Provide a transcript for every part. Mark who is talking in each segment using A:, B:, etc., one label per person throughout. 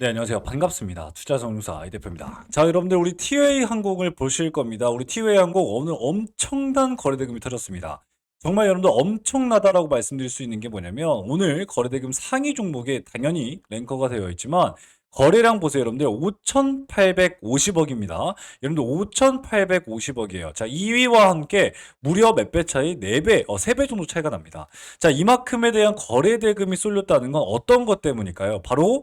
A: 네, 안녕하세요. 반갑습니다. 투자정유사 이 대표입니다. 자, 여러분들 우리 티웨이 항공을 보실 겁니다. 우리 티웨이 항공 오늘 엄청난 거래대금이 터졌습니다. 정말 여러분들 엄청나다라고 말씀드릴 수 있는 게 뭐냐면 오늘 거래대금 상위 종목에 당연히 랭커가 되어 있지만 거래량 보세요, 여러분들 5,850억입니다. 여러분들 5,850억이에요. 자, 2위와 함께 무려 몇 배 차이? 4배, 어, 3배 정도 차이가 납니다. 자, 이만큼에 대한 거래대금이 쏠렸다는 건 어떤 것 때문일까요? 바로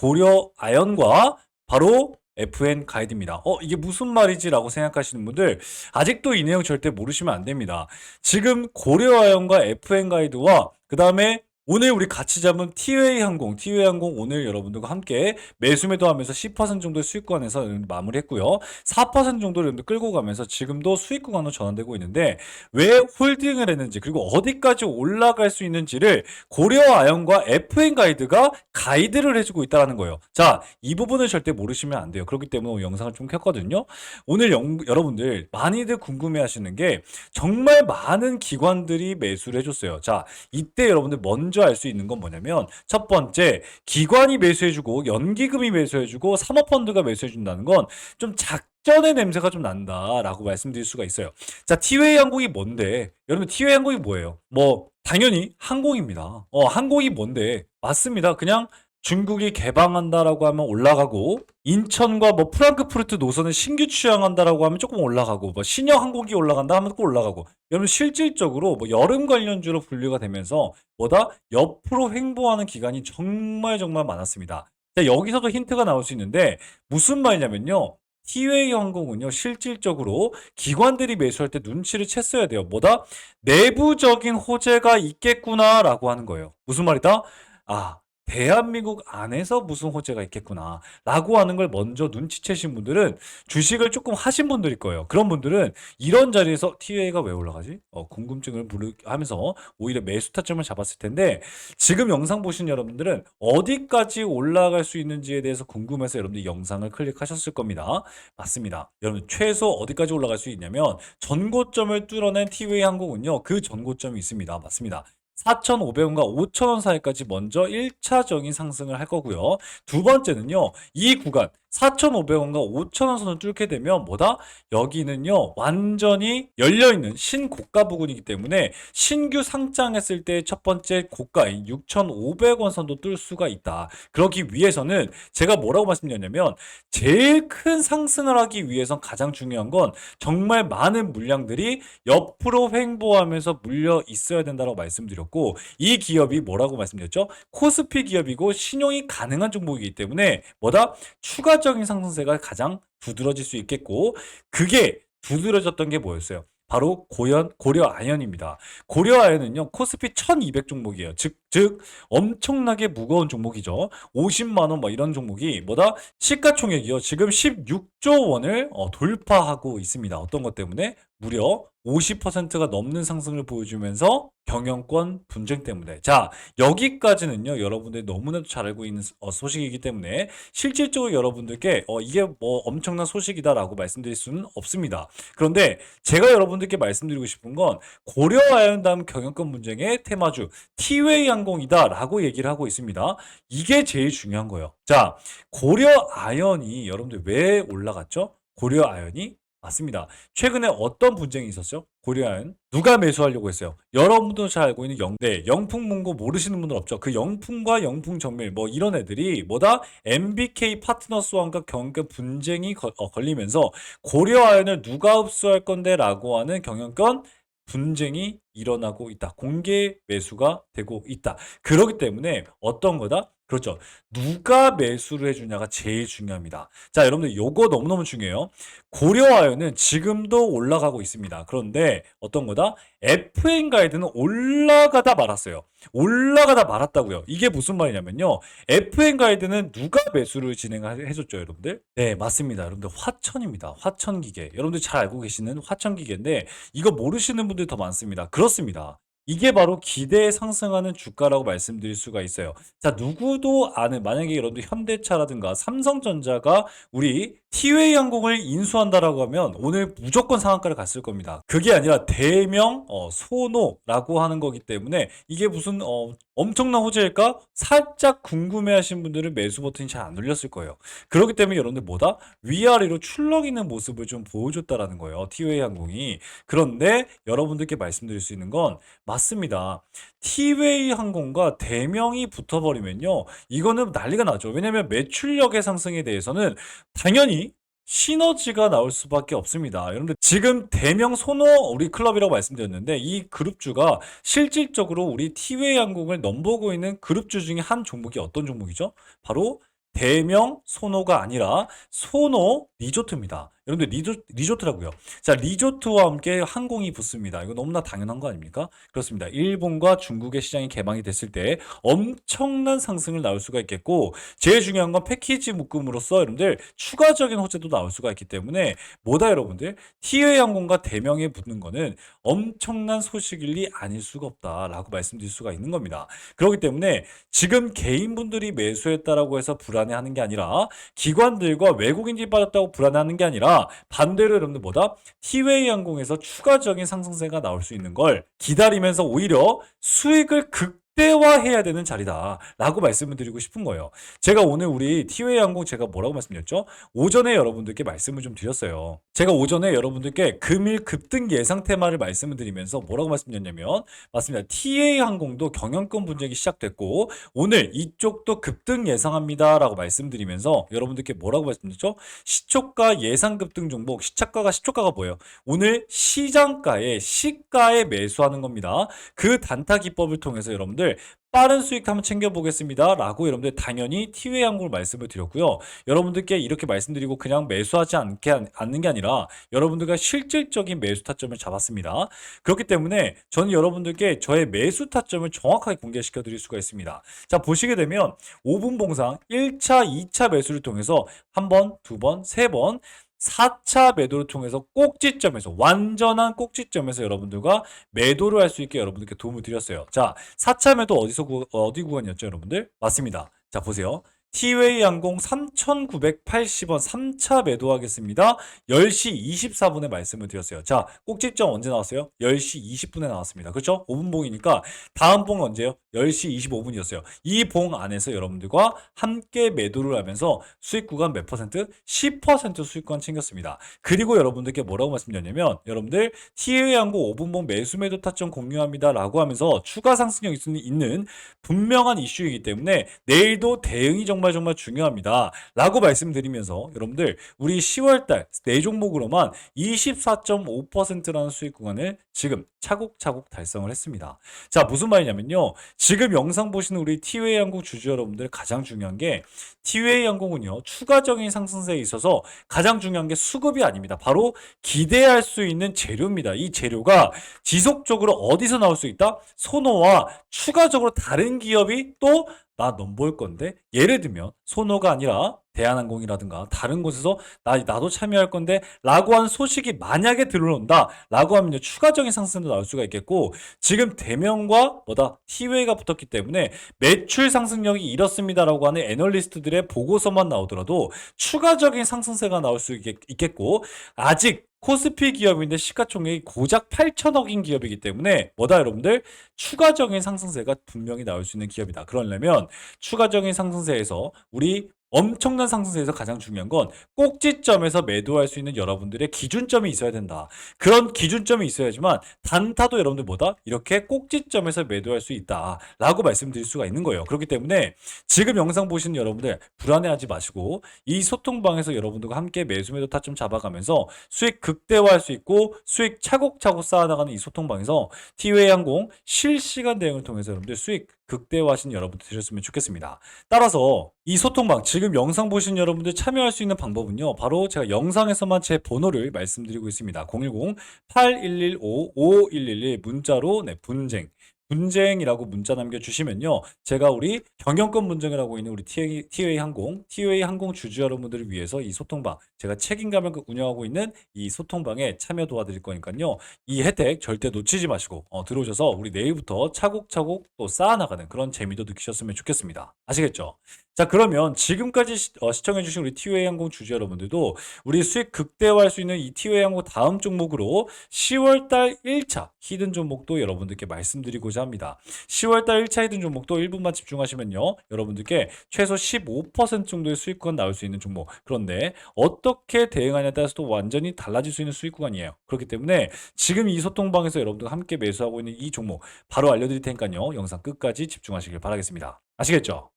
A: 고려 아연과 바로 FN 가이드입니다. 어, 이게 무슨 말이지 라고 생각하시는 분들 아직도 이 내용 절대 모르시면 안 됩니다. 지금 고려 아연과 FN 가이드와 그 다음에 오늘 우리 같이 잡은 티웨이 항공, 티웨이 항공 오늘 여러분들과 함께 매수 매도하면서 10% 정도의 수익권에서 마무리했고요. 4% 정도를 끌고 가면서 지금도 수익 구간으로 전환되고 있는데 왜 홀딩을 했는지 그리고 어디까지 올라갈 수 있는지를 고려 아연과 FN 가이드가 가이드를 해주고 있다는 거예요. 자, 이 부분을 절대 모르시면 안 돼요. 그렇기 때문에 영상을 좀 켰거든요. 오늘 영- 여러분들 많이들 궁금해하시는 게 정말 많은 기관들이 매수를 해줬어요. 자, 이때 여러분들 먼저 알 수 있는 건 뭐냐면 첫 번째 기관이 매수해주고 연기금이 매수해주고 사모펀드가 매수해준다는 건 좀 작 전의 냄새가 좀 난다라고 말씀드릴 수가 있어요. 자, 티웨이 항공이 뭔데? 여러분 티웨이 항공이 뭐예요? 뭐 당연히 항공입니다. 어, 항공이 뭔데? 맞습니다. 그냥 중국이 개방한다라고 하면 올라가고 인천과 뭐 프랑크푸르트 노선을 신규 취항한다라고 하면 조금 올라가고 뭐 신형 항공기 올라간다 하면 또 올라가고 여러분 실질적으로 뭐 여름 관련주로 분류가 되면서 뭐다 옆으로 횡보하는 기간이 정말 정말 많았습니다. 자, 여기서도 힌트가 나올 수 있는데 무슨 말이냐면요. 티웨이 항공은요, 실질적으로 기관들이 매수할 때 눈치를 챘어야 돼요. 뭐다? 내부적인 호재가 있겠구나라고 하는 거예요. 무슨 말이다? 아, 대한민국 안에서 무슨 호재가 있겠구나. 라고 하는 걸 먼저 눈치채신 분들은 주식을 조금 하신 분들일 거예요. 그런 분들은 이런 자리에서 TA가 왜 올라가지? 어, 궁금증을 부르- 하면서 오히려 매수 타점을 잡았을 텐데 지금 영상 보신 여러분들은 어디까지 올라갈 수 있는지에 대해서 궁금해서 여러분들이 영상을 클릭하셨을 겁니다. 맞습니다. 여러분 최소 어디까지 올라갈 수 있냐면 전고점을 뚫어낸 티웨이 항공은요. 그 전고점이 있습니다. 맞습니다. 4,500원과 5,000원 사이까지 먼저 1차적인 상승을 할 거고요. 두 번째는요. 이 구간 4,500원과 5,000원 선을 뚫게 되면 뭐다? 여기는요. 완전히 열려있는 신고가 부근이기 때문에 신규 상장했을 때 첫 번째 고가인 6,500원 선도 뚫을 수가 있다. 그러기 위해서는 제가 뭐라고 말씀드렸냐면 제일 큰 상승을 하기 위해선 가장 중요한 건 정말 많은 물량들이 옆으로 횡보하면서 물려 있어야 된다고 말씀드렸고 이 기업이 뭐라고 말씀드렸죠? 코스피 기업이고 신용이 가능한 종목이기 때문에 뭐다? 추가 적인 상승세가 가장 두드러질 수 있겠고 그게 두드러졌던 게 뭐였어요? 바로 고연 고려 아연입니다. 고려 아연은요 코스피 1200 종목이에요. 즉, 즉 엄청나게 무거운 종목이죠. 50만 원 뭐 이런 종목이 뭐다 시가총액이요 지금 16조 원을 어, 돌파하고 있습니다. 어떤 것 때문에 무려 50%가 넘는 상승을 보여주면서 경영권 분쟁 때문에 자 여기까지는요 여러분들이 너무나도 잘 알고 있는 어, 소식이기 때문에 실질적으로 여러분들께 어, 이게 뭐 엄청난 소식이다라고 말씀드릴 수는 없습니다. 그런데 제가 여러분들께 말씀드리고 싶은 건 고려 아연담 경영권 분쟁의 테마주 티웨이 항공이다 라고 얘기를 하고 있습니다. 이게 제일 중요한 거예요. 자 고려 아연이 여러분들 왜 올라갔죠? 고려 아연이 맞습니다. 최근에 어떤 분쟁이 있었죠? 고려아연 누가 매수하려고 했어요? 여러분도 잘 알고 있는 영, 네, 영풍문고 모르시는 분들 없죠? 그 영풍과 영풍정밀 뭐 이런 애들이 뭐다? MBK 파트너스와가 경영권 분쟁이 거- 어, 걸리면서 고려아연을 누가 흡수할 건데라고 하는 경영권 분쟁이 일어나고 있다. 공개 매수가 되고 있다. 그렇기 때문에 어떤 거다? 그렇죠. 누가 매수를 해주냐가 제일 중요합니다. 자, 여러분들 요거 너무너무 중요해요. 고려아연은 지금도 올라가고 있습니다. 그런데 어떤 거다? FN 가이드는 올라가다 말았어요. 올라가다 말았다고요. 이게 무슨 말이냐면요. FN 가이드는 누가 매수를 진행해줬죠, 여러분들? 네, 맞습니다. 여러분들 화천입니다. 화천기계. 여러분들 잘 알고 계시는 화천기계인데 이거 모르시는 분들이 더 많습니다. 그렇습니다. 이게 바로 기대에 상승하는 주가라고 말씀드릴 수가 있어요. 자, 누구도 아는 만약에 여러분들 현대차라든가 삼성전자가 우리 티웨이 항공을 인수한다라고 하면 오늘 무조건 상한가를 갔을 겁니다. 그게 아니라 대명 어, 소노라고 하는 거기 때문에 이게 무슨 어, 엄청난 호재일까? 살짝 궁금해하신 분들은 매수 버튼이 잘 안 눌렸을 거예요. 그렇기 때문에 여러분들 뭐다? 위아래로 출렁이는 모습을 좀 보여줬다라는 거예요. 티웨이 항공이. 그런데 여러분들께 말씀드릴 수 있는 건 맞습니다. 티웨이 항공과 대명이 붙어버리면요. 이거는 난리가 나죠. 왜냐면 매출력의 상승에 대해서는 당연히 시너지가 나올 수밖에 없습니다. 여러분들 지금 대명 소노 우리 클럽이라고 말씀드렸는데 이 그룹주가 실질적으로 우리 티웨이 항공을 넘보고 있는 그룹주 중에 한 종목이 어떤 종목이죠? 바로 대명 소노가 아니라 소노 리조트입니다. 여러분들 리조, 리조트라고요. 자, 리조트와 함께 항공이 붙습니다. 이거 너무나 당연한 거 아닙니까? 그렇습니다. 일본과 중국의 시장이 개방이 됐을 때 엄청난 상승을 나올 수가 있겠고 제일 중요한 건 패키지 묶음으로써 여러분들 추가적인 호재도 나올 수가 있기 때문에 뭐다 여러분들 티웨이 항공과 대명에 붙는 거는 엄청난 소식일리 아닐 수가 없다라고 말씀드릴 수가 있는 겁니다. 그렇기 때문에 지금 개인분들이 매수했다라고 해서 불안해하는 게 아니라 기관들과 외국인들이 빠졌다고 불안해하는 게 아니라 반대로 여러분들 뭐다? 티웨이 항공에서 추가적인 상승세가 나올 수 있는 걸 기다리면서 오히려 수익을 극 대화해야 되는 자리다라고 말씀을 드리고 싶은 거예요. 제가 오늘 우리 티웨이 항공 제가 뭐라고 말씀드렸죠? 오전에 여러분들께 말씀을 좀 드렸어요. 제가 오전에 여러분들께 금일 급등 예상 테마를 말씀을 드리면서 뭐라고 말씀드렸냐면 맞습니다. TA 항공도 경영권 분쟁이 시작됐고 오늘 이쪽도 급등 예상합니다라고 말씀드리면서 여러분들께 뭐라고 말씀드렸죠? 시초가 예상 급등 종목 시차가가 시초가가 뭐예요? 오늘 시장가에 시가에 매수하는 겁니다. 그 단타 기법을 통해서 여러분들 빠른 수익 한번 챙겨보겠습니다. 라고 여러분들 당연히 티웨이 항공을 말씀을 드렸고요. 여러분들께 이렇게 말씀드리고 그냥 매수하지 않게, 한- 않는 게 아니라 여러분들과 실질적인 매수 타점을 잡았습니다. 그렇기 때문에 저는 여러분들께 저의 매수 타점을 정확하게 공개시켜 드릴 수가 있습니다. 자, 보시게 되면 5분 봉상 1차, 2차 매수를 통해서 한 번, 두 번, 세 번, 4차 매도를 통해서 꼭지점에서 완전한 꼭지점에서 여러분들과 매도를 할 수 있게 여러분들께 도움을 드렸어요. 자, 4차 매도 어디서 구, 어디 구간이었죠, 여러분들? 맞습니다. 자, 보세요. 티웨이 항공 3,980원 3차 매도하겠습니다. 10시 24분에 말씀을 드렸어요. 자, 꼭지점 언제 나왔어요? 10시 20분에 나왔습니다. 그렇죠? 5분 봉이니까 다음 봉은 언제요? 10시 25분이었어요. 이 봉 안에서 여러분들과 함께 매도를 하면서 수익 구간 몇 퍼센트? 10% 수익 구간 챙겼습니다. 그리고 여러분들께 뭐라고 말씀드렸냐면 여러분들 TAA 항공 5분 봉 매수 매도 타점 공유합니다. 라고 하면서 추가 상승력 있는 분명한 이슈이기 때문에 내일도 대응이 정말 정말 중요합니다. 라고 말씀드리면서 여러분들 우리 10월달 네 종목으로만 24.5%라는 수익 구간을 지금 차곡차곡 달성을 했습니다. 자 무슨 말이냐면요. 지금 영상 보시는 우리 티웨이 항공 주주 여러분들 가장 중요한 게 티웨이 항공은요. 추가적인 상승세에 있어서 가장 중요한 게 수급이 아닙니다. 바로 기대할 수 있는 재료입니다. 이 재료가 지속적으로 어디서 나올 수 있다? 소노와 추가적으로 다른 기업이 또 나 넘볼 건데 예를 들면 소노가 아니라 대한항공이라든가 다른 곳에서 나 나도 참여할 건데 라고 하는 소식이 만약에 들어온다 라고 하면 추가적인 상승도 나올 수가 있겠고 지금 대명과 뭐다 티웨이가 붙었기 때문에 매출 상승력이 이렇습니다라고 하는 애널리스트들의 보고서만 나오더라도 추가적인 상승세가 나올 수 있겠, 있겠고 아직 코스피 기업인데 시가총액이 고작 8천억인 기업이기 때문에 뭐다 여러분들 추가적인 상승세가 분명히 나올 수 있는 기업이다. 그러려면 추가적인 상승세에서 우리 엄청난 상승세에서 가장 중요한 건 꼭지점에서 매도할 수 있는 여러분들의 기준점이 있어야 된다. 그런 기준점이 있어야지만 단타도 여러분들 뭐다? 이렇게 꼭지점에서 매도할 수 있다. 라고 말씀드릴 수가 있는 거예요. 그렇기 때문에 지금 영상 보시는 여러분들 불안해하지 마시고 이 소통방에서 여러분들과 함께 매수 매도 타점 잡아가면서 수익 극대화할 수 있고 수익 차곡차곡 쌓아나가는 이 소통방에서 티웨이 항공 실시간 대응을 통해서 여러분들 수익 극대화하신 여러분들 되셨으면 좋겠습니다. 따라서 이 소통방 지금 영상 보신 여러분들 참여할 수 있는 방법은요. 바로 제가 영상에서만 제 번호를 말씀드리고 있습니다. 010-8115-5111 문자로 네, 분쟁 분쟁이라고 문자 남겨주시면요. 제가 우리 경영권 분쟁이라고 있는 우리 TA, TA 항공, TA 항공 주주 여러분들을 위해서 이 소통방, 제가 책임감을 운영하고 있는 이 소통방에 참여 도와드릴 거니까요. 이 혜택 절대 놓치지 마시고 어, 들어오셔서 우리 내일부터 차곡차곡 또 쌓아나가는 그런 재미도 느끼셨으면 좋겠습니다. 아시겠죠? 자, 그러면 지금까지 시, 어, 시청해주신 우리 티웨이 항공 주주 여러분들도 우리 수익 극대화할 수 있는 이 티웨이 항공 다음 종목으로 10월달 1차 히든 종목도 여러분들께 말씀드리고자 합니다. 10월달 1차 히든 종목도 1분만 집중하시면요. 여러분들께 최소 15% 정도의 수익 구간 나올 수 있는 종목. 그런데 어떻게 대응하냐에 따라서 또 완전히 달라질 수 있는 수익 구간이에요. 그렇기 때문에 지금 이 소통방에서 여러분들과 함께 매수하고 있는 이 종목 바로 알려드릴 테니까요. 영상 끝까지 집중하시길 바라겠습니다. 아시겠죠?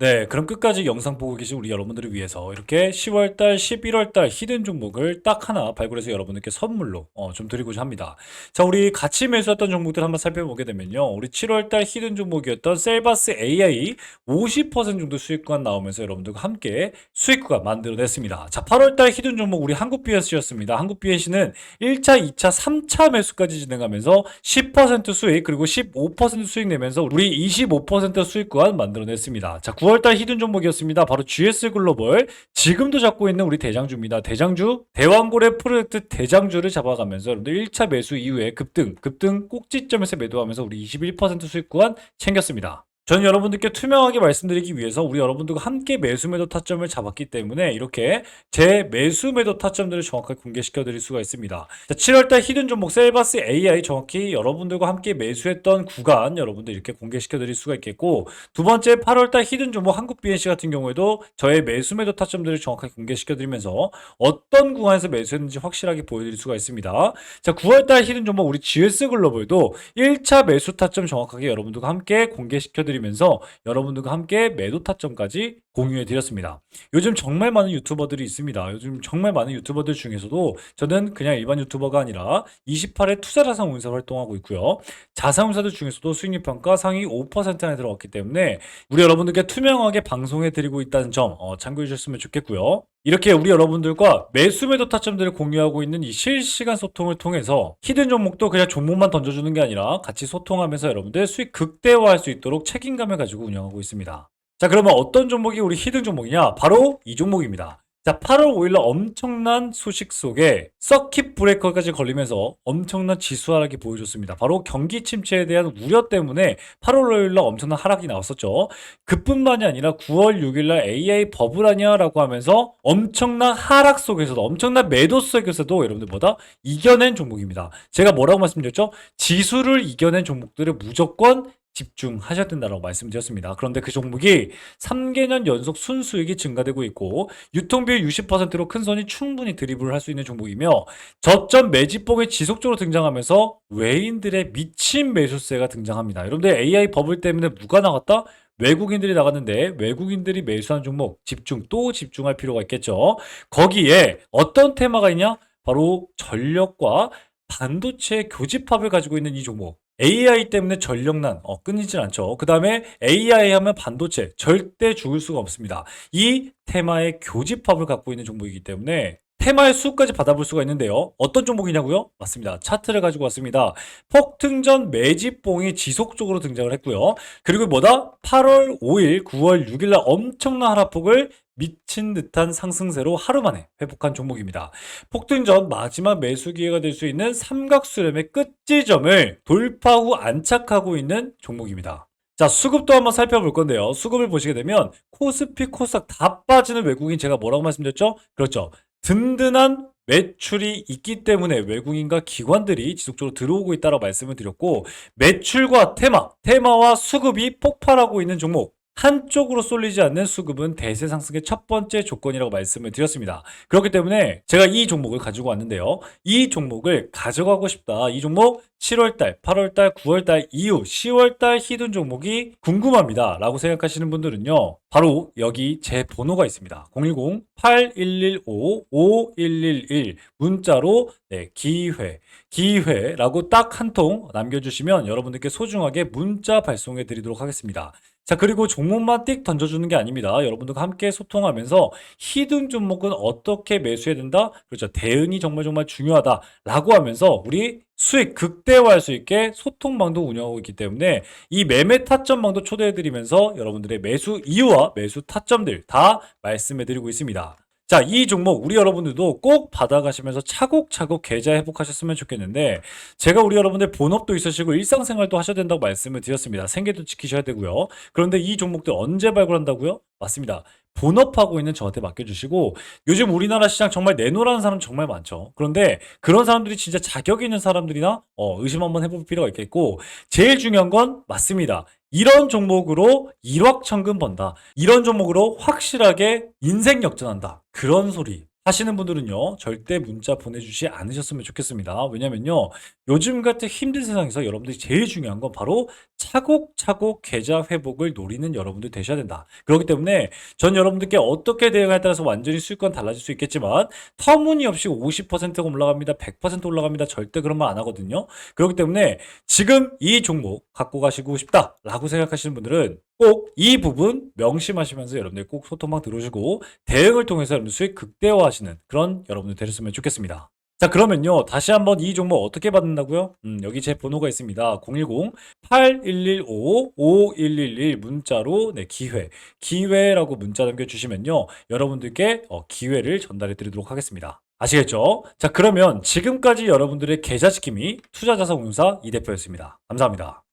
A: 네, 그럼 끝까지 영상 보고 계신 우리 여러분들을 위해서 이렇게 10월달, 11월달 히든 종목을 딱 하나 발굴해서 여러분들께 선물로 어, 좀 드리고자 합니다. 자, 우리 같이 매수했던 종목들 한번 살펴보게 되면요. 우리 7월달 히든 종목이었던 셀바스 AI 50% 정도 수익권 나오면서 여러분들과 함께 수익권 만들어냈습니다. 자, 8월달 히든 종목 우리 한국 BS였습니다. 한국 BS는 1차, 2차, 3차 매수까지 진행하면서 10% 수익 그리고 15% 수익 내면서 우리 25% 수익권 만들어냈습니다. 자, 9월 달 히든 종목이었습니다. 바로 GS 글로벌 지금도 잡고 있는 우리 대장주입니다. 대장주 대왕고래 프로젝트 대장주를 잡아가면서 여러분들 1차 매수 이후에 급등 급등 꼭지점에서 매도하면서 우리 21% 수익권 챙겼습니다. 저는 여러분들께 투명하게 말씀드리기 위해서 우리 여러분들과 함께 매수 매도 타점을 잡았기 때문에 이렇게 제 매수 매도 타점들을 정확하게 공개시켜 드릴 수가 있습니다. 자, 7월달 히든 종목 셀바스 AI 정확히 여러분들과 함께 매수했던 구간 여러분들 이렇게 공개시켜 드릴 수가 있겠고 두 번째 8월달 히든 종목 한국 BNC 같은 경우에도 저의 매수 매도 타점들을 정확하게 공개시켜 드리면서 어떤 구간에서 매수했는지 확실하게 보여드릴 수가 있습니다. 자 9월달 히든 종목 우리 GS 글로벌도 1차 매수 타점 정확하게 여러분들과 함께 공개시켜 드 리면서 여러분들과 함께 매도 타점까지 공유해 드렸습니다. 요즘 정말 많은 유튜버들이 있습니다. 요즘 정말 많은 유튜버들 중에서도 저는 그냥 일반 유튜버가 아니라 28회 투자자산 운사 활동하고 있고요. 자산운사들 중에서도 수익률 평가 상위 5% 안에 들어갔기 때문에 우리 여러분들께 투명하게 방송해 드리고 있다는 점 어, 참고해 주셨으면 좋겠고요. 이렇게 우리 여러분들과 매수 매도 타점들을 공유하고 있는 이 실시간 소통을 통해서 히든 종목도 그냥 종목만 던져주는 게 아니라 같이 소통하면서 여러분들 수익 극대화할 수 있도록 책임감을 가지고 운영하고 있습니다. 자, 그러면 어떤 종목이 우리 히든 종목이냐? 바로 이 종목입니다. 자, 8월 5일날 엄청난 소식 속에 서킷 브레이커까지 걸리면서 엄청난 지수 하락이 보여줬습니다. 바로 경기 침체에 대한 우려 때문에 8월 5일날 엄청난 하락이 나왔었죠. 그뿐만이 아니라 9월 6일날 AI 버블 아니야라고 하면서 엄청난 하락 속에서도 엄청난 매도 속에서도 여러분들 보다 이겨낸 종목입니다. 제가 뭐라고 말씀드렸죠? 지수를 이겨낸 종목들을 무조건 집중하셔야 된다고 말씀드렸습니다. 그런데 그 종목이 3개년 연속 순수익이 증가되고 있고 유통비율 60%로 큰 손이 충분히 드리블을 할 수 있는 종목이며 저점 매집봉이 지속적으로 등장하면서 외인들의 미친 매수세가 등장합니다. 여러분들 AI 버블 때문에 누가 나갔다? 외국인들이 나갔는데 외국인들이 매수한 종목 집중 또 집중할 필요가 있겠죠. 거기에 어떤 테마가 있냐? 바로 전력과 반도체 교집합을 가지고 있는 이 종목. AI 때문에 전력난 어, 끊이질 않죠. 그 다음에 AI 하면 반도체 절대 죽을 수가 없습니다. 이 테마의 교집합을 갖고 있는 종목이기 때문에 테마의 수까지 받아볼 수가 있는데요. 어떤 종목이냐고요? 맞습니다. 차트를 가지고 왔습니다. 폭등전 매집봉이 지속적으로 등장을 했고요. 그리고 뭐다? 8월 5일, 9월 6일 날 엄청난 하락폭을 미친 듯한 상승세로 하루 만에 회복한 종목입니다. 폭등 전 마지막 매수 기회가 될 수 있는 삼각수렴의 끝지점을 돌파 후 안착하고 있는 종목입니다. 자, 수급도 한번 살펴볼 건데요. 수급을 보시게 되면 코스피, 코스닥 다 빠지는 외국인 제가 뭐라고 말씀드렸죠? 그렇죠. 든든한 매출이 있기 때문에 외국인과 기관들이 지속적으로 들어오고 있다고 말씀을 드렸고 매출과 테마, 테마와 수급이 폭발하고 있는 종목 한쪽으로 쏠리지 않는 수급은 대세 상승의 첫 번째 조건이라고 말씀을 드렸습니다. 그렇기 때문에 제가 이 종목을 가지고 왔는데요. 이 종목을 가져가고 싶다. 이 종목 7월달, 8월달, 9월달 이후 10월달 히든 종목이 궁금합니다. 라고 생각하시는 분들은요. 바로 여기 제 번호가 있습니다. 010-8115-5111 문자로 네, 기회, 기회라고 딱 한 통 남겨주시면 여러분들께 소중하게 문자 발송해 드리도록 하겠습니다. 자, 그리고 종목만 띡 던져주는 게 아닙니다. 여러분들과 함께 소통하면서 히든 종목은 어떻게 매수해야 된다? 그렇죠. 대응이 정말 정말 중요하다라고 하면서 우리 수익 극대화할 수 있게 소통방도 운영하고 있기 때문에 이 매매 타점방도 초대해드리면서 여러분들의 매수 이유와 매수 타점들 다 말씀해드리고 있습니다. 자, 이 종목 우리 여러분들도 꼭 받아가시면서 차곡차곡 계좌 회복하셨으면 좋겠는데 제가 우리 여러분들 본업도 있으시고 일상생활도 하셔야 된다고 말씀을 드렸습니다. 생계도 지키셔야 되고요. 그런데 이 종목들 언제 발굴한다고요? 맞습니다. 본업하고 있는 저한테 맡겨주시고 요즘 우리나라 시장 정말 내놓으라는 사람 정말 많죠. 그런데 그런 사람들이 진짜 자격 있는 사람들이나 어, 의심 한번 해볼 필요가 있겠고 제일 중요한 건 맞습니다. 이런 종목으로 일확천금 번다. 이런 종목으로 확실하게 인생 역전한다. 그런 소리 하시는 분들은요, 절대 문자 보내주지 않으셨으면 좋겠습니다. 왜냐면요, 요즘 같은 힘든 세상에서 여러분들이 제일 중요한 건 바로 차곡차곡 계좌 회복을 노리는 여러분들 되셔야 된다. 그렇기 때문에 전 여러분들께 어떻게 대응에 따라서 완전히 수익권 달라질 수 있겠지만 터무니없이 50%가 올라갑니다. 100% 올라갑니다. 절대 그런 말 안 하거든요. 그렇기 때문에 지금 이 종목 갖고 가시고 싶다라고 생각하시는 분들은 꼭 이 부분 명심하시면서 여러분들 꼭 소통방 들어오시고 대응을 통해서 여러분들 수익 극대화하시는 그런 여러분들 되셨으면 좋겠습니다. 자, 그러면요. 다시 한번 이 종목 어떻게 받는다고요? 음, 여기 제 번호가 있습니다. 010-8115-5111 문자로 네, 기회. 기회라고 문자 남겨주시면요. 여러분들께 어, 기회를 전달해 드리도록 하겠습니다. 아시겠죠? 자, 그러면 지금까지 여러분들의 계좌 지킴이 투자자산운용사 이 대표였습니다. 감사합니다.